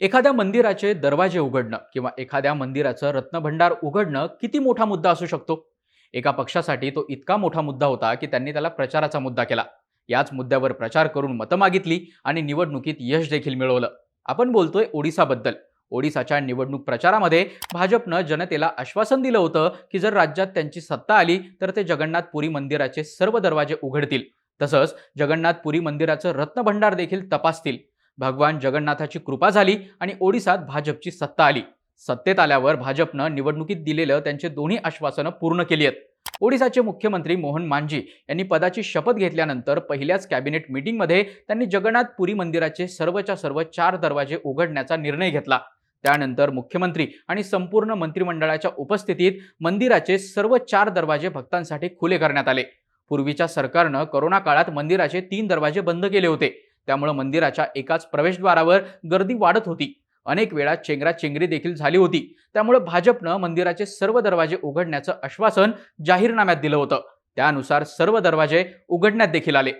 एखाद्या मंदिराचे दरवाजे उघडणं किंवा एखाद्या मंदिराचं रत्नभंडार उघडणं किती मोठा मुद्दा असू शकतो? एका पक्षासाठी तो इतका मोठा मुद्दा होता की त्यांनी त्याला प्रचाराचा मुद्दा केला. याच मुद्द्यावर प्रचार करून मतं मागितली आणि निवडणुकीत यश देखील मिळवलं. आपण बोलतोय ओडिसाबद्दल. ओडिसाच्या निवडणूक प्रचारामध्ये भाजपनं जनतेला आश्वासन दिलं होतं की जर राज्यात त्यांची सत्ता आली तर ते जगन्नाथ पुरी मंदिराचे सर्व दरवाजे उघडतील. तसंच जगन्नाथ पुरी मंदिराचं रत्नभंडार देखील तपासतील. भगवान जगन्नाथाची कृपा झाली आणि ओडिसात भाजपची सत्ता आली. सत्तेत आल्यावर भाजपनं निवडणुकीत दिलेलं त्यांचे दोन्ही आश्वासनं पूर्ण केली आहेत. ओडिसाचे मुख्यमंत्री मोहन मांझी यांनी पदाची शपथ घेतल्यानंतर पहिल्याच कॅबिनेट मीटिंगमध्ये त्यांनी जगन्नाथ पुरी मंदिराचे सर्वच्या सर्व चार दरवाजे उघडण्याचा निर्णय घेतला. त्यानंतर मुख्यमंत्री आणि संपूर्ण मंत्रिमंडळाच्या उपस्थितीत मंदिराचे सर्व चार दरवाजे भक्तांसाठी खुले करण्यात आले. पूर्वीच्या सरकारनं करोना काळात मंदिराचे तीन दरवाजे बंद केले होते. त्यामुळे मंदिराच्या एकाच प्रवेशद्वारावर गर्दी वाढत होती. अनेक वेळा चेंगराचेंगरी देखील झाली होती. त्यामुळे भाजपनं मंदिराचे सर्व दरवाजे उघडण्याचं आश्वासन जाहीरनाम्यात दिलं होतं. त्यानुसार सर्व दरवाजे उघडण्यात देखील आले.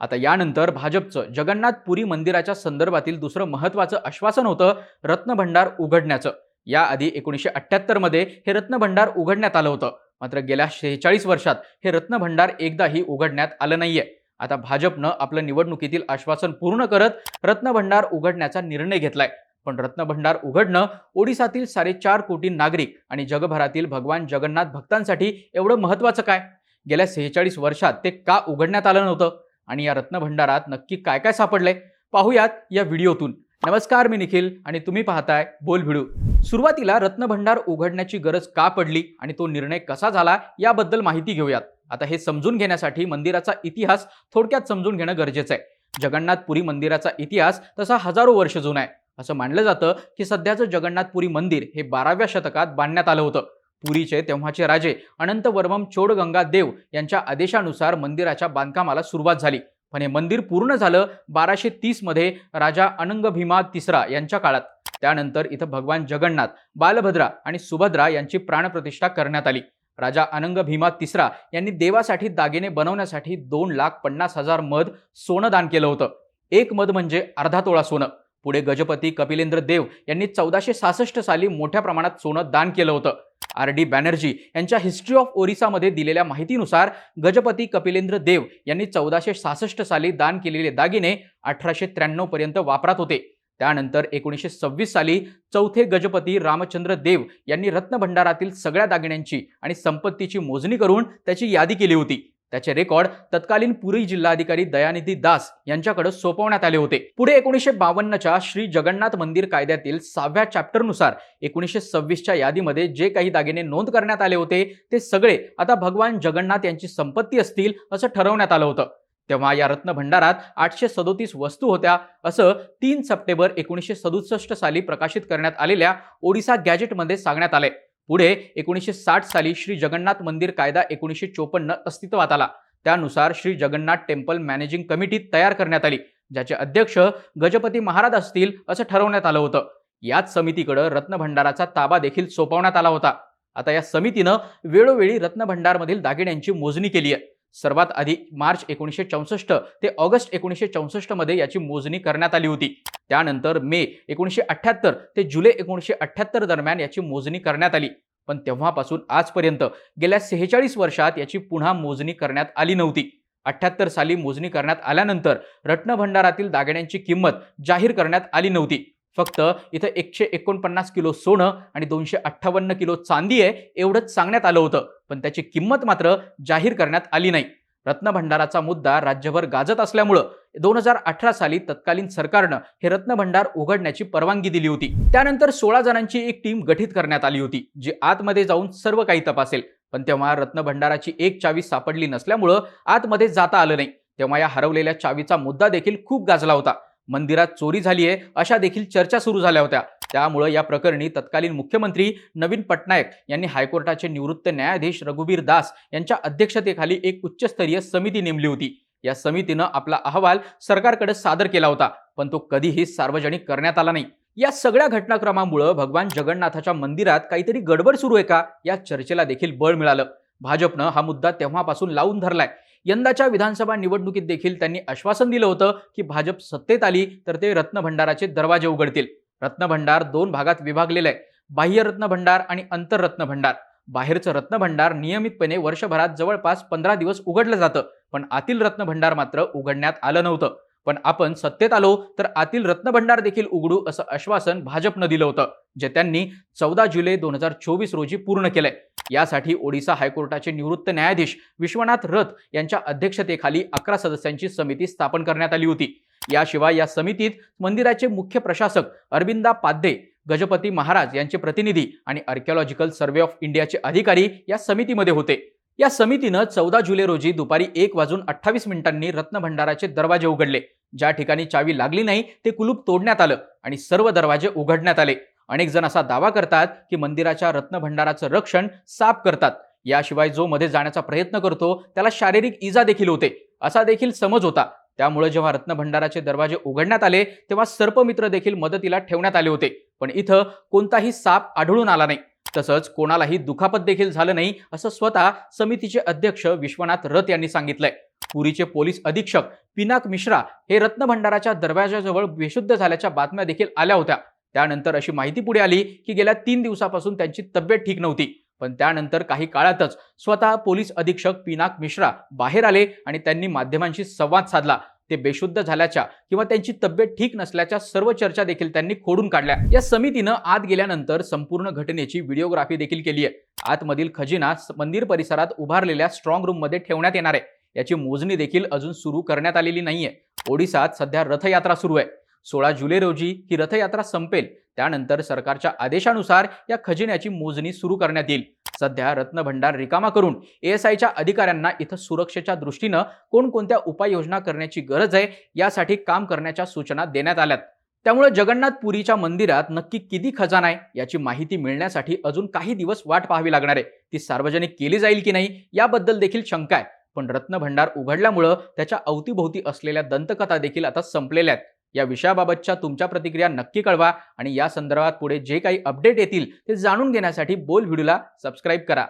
आता यानंतर भाजपचं जगन्नाथपुरी मंदिराच्या संदर्भातील दुसरं महत्त्वाचं आश्वासन होतं रत्नभंडार उघडण्याचं. याआधी एकोणीसशे अठ्ठ्याहत्तरमध्ये हे रत्नभंडार उघडण्यात आलं होतं. मात्र गेल्या शेहेचाळीस वर्षात हे रत्नभंडार एकदाही उघडण्यात आलं नाहीये. आता भाजपनं आपलं निवडणुकीतील आश्वासन पूर्ण करत रत्नभंडार उघडण्याचा निर्णय घेतलाय. पण रत्नभंडार उघडणं ओडिसातील साडेचार कोटी नागरिक आणि जगभरातील भगवान जगन्नाथ भक्तांसाठी एवढं महत्त्वाचं काय? गेल्या सेहेचाळीस वर्षात ते का उघडण्यात आलं नव्हतं? आणि या रत्नभंडारात नक्की काय काय सापडलंय? पाहूयात या व्हिडिओतून. नमस्कार मी निखिल आणि तुम्ही पाहताय बोल भिडू. सुरुवातीला रत्नभंडार उघडण्याची गरज का पडली आणि तो निर्णय कसा झाला याबद्दल माहिती घेऊयात. आता हे समजून घेण्यासाठी मंदिराचा इतिहास थोडक्यात समजून घेणं गरजेचं आहे. जगन्नाथपुरी मंदिराचा इतिहास तसा हजारो वर्ष जुना आहे. असं मानलं जातं की सध्याचं जगन्नाथपुरी मंदिर हे बाराव्या शतकात बांधण्यात आलं होतं. पुरीचे तेव्हाचे राजे अनंतवर्मम चोडगंगा देव यांच्या आदेशानुसार मंदिराच्या बांधकामाला सुरुवात झाली. पण हे मंदिर पूर्ण झालं बाराशे तीसमध्ये राजा अनंग भीमा तिसरा यांच्या काळात. त्यानंतर इथं भगवान जगन्नाथ बालभद्रा आणि सुभद्रा यांची प्राणप्रतिष्ठा करण्यात आली. राजा अनंग भीमा तिसरा यांनी देवासाठी दागिने बनवण्यासाठी दोन लाख पन्नास हजार मध सोनं दान केलं होतं. एक मध म्हणजे अर्धा तोळा सोनं. पुढे गजपती कपिलेंद्र देव यांनी चौदाशे सहासष्ट साली मोठ्या प्रमाणात सोनं दान केलं होतं. आर डी बॅनर्जी यांच्या हिस्ट्री ऑफ ओरिसामध्ये दिलेल्या माहितीनुसार गजपती कपिलेंद्र देव यांनी चौदाशे सहासष्ट साली दान केलेले दागिने अठराशे त्र्याण्णव पर्यंत वापरात होते. त्यानंतर एकोणीसशे सव्वीस साली चौथे गजपती रामचंद्र देव यांनी रत्नभंडारातील सगळ्या दागिन्यांची आणि संपत्तीची मोजणी करून त्याची यादी केली होती. त्याचे रेकॉर्ड तत्कालीन पुरी जिल्हाधिकारी दयानिधी दास यांच्याकडे सोपवण्यात आले होते. पुढे एकोणीसशे बावन्नच्या श्री जगन्नाथ मंदिर कायद्यातील सहाव्या चॅप्टरनुसार एकोणीसशे सव्वीसच्या यादीमध्ये जे काही दागिने नोंद करण्यात आले होते ते सगळे आता भगवान जगन्नाथ यांची संपत्ती असतील असं ठरवण्यात आलं होतं. तेव्हा या रत्नभंडारात आठशे सदोतीस वस्तू होत्या असं तीन सप्टेंबर एकोणीसशे सदुसष्ट साली प्रकाशित करण्यात आलेल्या ओडिसा गॅजेटमध्ये सांगण्यात आले. पुढे एकोणीसशे साठ साली श्री जगन्नाथ मंदिर कायदा एकोणीसशे चोपन्न अस्तित्वात आला. त्यानुसार Shri Jagannath temple managing committee तयार करण्यात आली ज्याचे अध्यक्ष गजपती महाराज असतील असं ठरवण्यात आलं होतं. याच समितीकडे रत्नभंडाराचा ताबा देखील सोपवण्यात आला होता. आता या समितीनं वेळोवेळी रत्नभंडारमधील दागिन्यांची मोजणी केली आहे सर्वात आधी मार्च एकोणीसशे चौसष्ट ते ऑगस्ट एकोणीसशे चौसष्टमध्ये याची मोजणी करण्यात आली होती. त्यानंतर मे एकोणीसशे अठ्ठ्याहत्तर ते जुलै एकोणीसशे अठ्ठ्याहत्तर दरम्यान याची मोजणी करण्यात आली. पण तेव्हापासून आजपर्यंत गेल्या सेहेचाळीस वर्षात याची पुन्हा मोजणी करण्यात आली नव्हती. अठ्ठ्याहत्तर साली मोजणी करण्यात आल्यानंतर रत्नभंडारातील दागिन्यांची किंमत जाहीर करण्यात आली नव्हती. फक्त इथं एकशे एकोणपन्नास किलो सोनं आणि दोनशे अठ्ठावन्न किलो चांदी आहे एवढंच सांगण्यात आलं होतं. पण त्याची किंमत मात्र जाहीर करण्यात आली नाही. रत्नभंडाराचा मुद्दा राज्यभर गाजत असल्यामुळं दोन हजार अठरा साली तत्कालीन सरकारनं हे रत्नभंडार उघडण्याची परवानगी दिली होती. त्यानंतर सोळा जणांची एक टीम गठीत करण्यात आली होती जी आतमध्ये जाऊन सर्व काही तपासेल. पण तेव्हा रत्नभंडाराची एक चावी सापडली नसल्यामुळं आतमध्ये जाता आलं नाही. तेव्हा या हरवलेल्या चावीचा मुद्दा देखील खूप गाजला होता. मंदिरात चोरी झाली आहे अशा देखील चर्चा सुरू झाल्या होत्या. त्यामुळं या प्रकरणी तत्कालीन मुख्यमंत्री नवीन पटनायक यांनी हायकोर्टाचे निवृत्त न्यायाधीश रघुबीर दास यांच्या अध्यक्षतेखाली एक उच्चस्तरीय समिती नेमली होती. या समितीनं आपला अहवाल सरकारकडे सादर केला होता पण तो कधीही सार्वजनिक करण्यात आला नाही. या सगळ्या घटनाक्रमामुळं भगवान जगन्नाथाच्या मंदिरात काहीतरी गडबड सुरू आहे का? या चर्चेला देखील बळ मिळालं. भाजपनं हा मुद्दा तेव्हापासून लावून धरलाय. यंदाच्या विधानसभा निवडणुकीत देखील त्यांनी आश्वासन दिलं होतं की भाजप सत्तेत आली तर ते रत्नभंडाराचे दरवाजे उघडतील. रत्नभंडार दोन भागात विभागलेलं आहे. बाह्य रत्नभंडार आणि अंतररत्न भंडार बाहेरचं रत्नभंडार नियमितपणे वर्षभरात जवळपास पंधरा दिवस उघडलं जातं. पण आतील रत्नभंडार मात्र उघडण्यात आलं नव्हतं. पण आपण सत्तेत आलो तर आतील रत्नभंडार देखील उघडू असं आश्वासन भाजपनं दिलं होतं जे त्यांनी चौदा जुलै दोन हजार चोवीस रोजी पूर्ण केलंय. यासाठी ओडिसा हायकोर्टाचे निवृत्त न्यायाधीश विश्वनाथ रथ यांच्या अध्यक्षतेखाली अकरा सदस्यांची समिती स्थापन करण्यात आली होती. याशिवाय या समितीत मंदिराचे मुख्य प्रशासक अरविंदा पाध्ये गजपती महाराज यांचे प्रतिनिधी आणि आर्किओलॉजिकल सर्व्हे ऑफ इंडियाचे अधिकारी या समितीमध्ये होते. या समितीनं चौदा जुलै रोजी दुपारी एक वाजून अठ्ठावीस मिनिटांनी रत्नभंडाराचे दरवाजे उघडले. ज्या ठिकाणी चावी लागली नाही ते कुलूप तोडण्यात आलं आणि सर्व दरवाजे उघडण्यात आले. अनेक जण असा दावा करतात की मंदिराच्या रत्नभंडाराचं रक्षण साफ करतात. याशिवाय जो मध्ये जाण्याचा प्रयत्न करतो त्याला शारीरिक इजा देखील होते असा देखील समज होता. त्यामुळे जेव्हा रत्नभंडाराचे दरवाजे उघडण्यात आले तेव्हा सर्पमित्र देखील मदतीला ठेवण्यात आले होते. पण इथं कोणताही साप आढळून आला नाही. तसंच कोणालाही दुखापत देखील झालं नाही असं स्वतः समितीचे अध्यक्ष विश्वनाथ रथ यांनी सांगितलंय. पुरीचे पोलीस अधीक्षक पिनाक मिश्रा हे रत्नभंडाराच्या दरवाजाजवळ बेशुद्ध झाल्याच्या बातम्या देखील आल्या होत्या. त्यानंतर अशी माहिती पुढे आली की गेल्या तीन दिवसापासून त्यांची तब्येत ठीक नव्हती. पण त्यानंतर काही काळातच स्वतः पोलीस अधीक्षक पिनाक मिश्रा बाहेर आले आणि त्यांनी माध्यमांशी संवाद साधला. ते बेशुद्ध झाल्याच्या किंवा त्यांची तब्येत ठीक नसल्याच्या सर्व चर्चा देखील त्यांनी खोडून काढल्या. या समितीनं आत गेल्यानंतर संपूर्ण घटनेची व्हिडिओग्राफी देखील केली आहे आतमधील खजिना मंदिर परिसरात उभारलेल्या स्ट्रॉंग रूममध्ये ठेवण्यात येणार आहे. याची मोजणी देखील अजून सुरू करण्यात आलेली नाहीये. ओडिसात सध्या रथयात्रा सुरू आहे. सोळा जुलै रोजी ही रथयात्रा संपेल. त्यानंतर सरकारच्या आदेशानुसार या खजिन्याची मोजणी सुरू करण्यात येईल. सध्या रत्नभंडार रिकामा करून एएसआयच्या अधिकाऱ्यांना इथं सुरक्षेच्या दृष्टीनं कोणकोणत्या उपाययोजना करण्याची गरज आहे यासाठी काम करण्याच्या सूचना देण्यात आल्यात. त्यामुळे जगन्नाथ पुरीच्या मंदिरात नक्की किती खजाना आहे याची माहिती मिळण्यासाठी अजून काही दिवस वाट पाहावी लागणार आहे. ती सार्वजनिक केली जाईल की नाही याबद्दल देखील शंका आहे. पण रत्नभंडार उघडल्यामुळं त्याच्या अवतीभोवती असलेल्या दंतकथा देखील आता संपलेल्या आहेत. या विषयाबाबतच्या तुमच्या प्रतिक्रिया नक्की कळवा आणि या संदर्भात पुढे जे काही अपडेट येतील ते जाणून घेण्यासाठी बोल व्हिडिओला सबस्क्राईब करा.